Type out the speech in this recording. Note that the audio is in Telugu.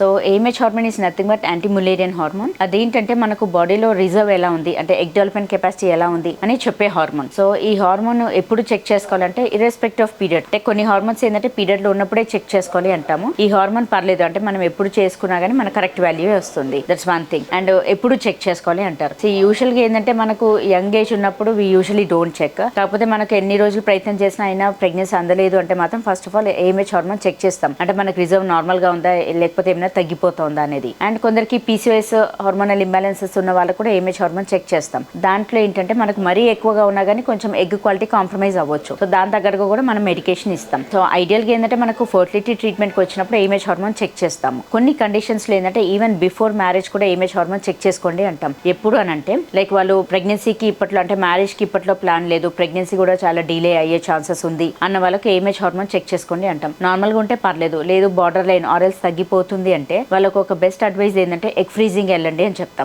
So AMH hormone is nothing but anti Mullerian hormone అదేంటంటే మనకు బాడీలో రిజర్వ్ ఎలా ఉంది? అంటే ఎగ్ డెవలప్మెంట్ కెపాసిటీ ఎలా ఉంది? అని చెప్పే హార్మోన్ సో ఈ హార్మోన్ ఎప్పుడు చెక్ చేసుకోవాలంటే ఇర్రెస్పెక్ట్ ఆఫ్ పీరియడ్ అంటే కొన్ని హార్మోన్స్ ఏంటంటే పీరియడ్లో ఉన్నప్పుడే చెక్ చేసుకోవాలి అంటాము. ఈ హార్మోన్ పర్లేదు. అంటే మనం ఎప్పుడు చేసుకున్నా కానీ మన కరెక్ట్ వాల్యూ వస్తుంది. దట్స్ వన్ థింగ్ అండ్ ఎప్పుడు చెక్ చేసుకోవాలి అంటారు. సో యూజువల్గా ఏంటంటే మనకు యంగ్ ఏజ్ ఉన్నప్పుడు వి యూజువలీ డోంట్ చెక్ కాకపోతే మనకు ఎన్ని రోజులు ప్రయత్నం చేసినా అయినా ప్రెగ్నెన్సీ అందలేదు అంటే మాత్రం first of all AMH hormone check చేస్తాం. అంటే మనకు రిజర్వ్ నార్మల్గా ఉందా? లేకపోతే ఏమైనా తగ్గిపోతుందా అనేది. అండ్ కొందరికి పీసీఎస్ హార్మోనల్ ఇంబ్యాలెన్సెస్ ఉన్న వాళ్ళు కూడా ఏమేజ్ హార్మోన్ చెక్ చేస్తాం. దాంట్లో ఏంటంటే మనకు మరీ ఎక్కువగా ఉన్నా కానీ కొంచెం ఎగ్ క్వాలిటీ కాంప్రమైజ్ అవ్వచ్చు. సో దాని తగ్గట్టుగా కూడా మనం మెడికేషన్ ఇస్తాం. సో ఐడియల్గా ఏంటంటే మనకు ఫర్టిలిటీ ట్రీట్మెంట్కి వచ్చినప్పుడు ఏమేజ్ హార్మోన్ చెక్ చేస్తాము. కొన్ని కండిషన్స్లో ఏంటంటే ఈవెన్ బిఫోర్ మ్యారేజ్ కూడా ఏమేజ్ హార్మోన్ చెక్ చేసుకోండి అంటాం. ఎప్పుడు అని అంటే లైక్ వాళ్ళు ప్రెగ్నెన్సీకి ఇప్పట్లో అంటే మ్యారేజ్కి ఇప్పట్లో ప్లాన్ లేదు. ప్రెగ్నెన్సీ కూడా చాలా డిలే అయ్యే ఛాన్సెస్ ఉంది అన్న వాళ్ళకి ఏమేజ్ హార్మోన్ చెక్ చేసుకోండి అంటాం. నార్మల్గా ఉంటే పర్లేదు. లేదు బార్డర్ లైన్ ఆర్ఎల్స్ తగ్గిపోతుంది అంటే వాళ్ళకు ఒక బెస్ట్ అడ్వైస్ ఏంటంటే ఎగ్ ఫ్రీజింగ్ వెళ్ళండి అని చెప్తాం.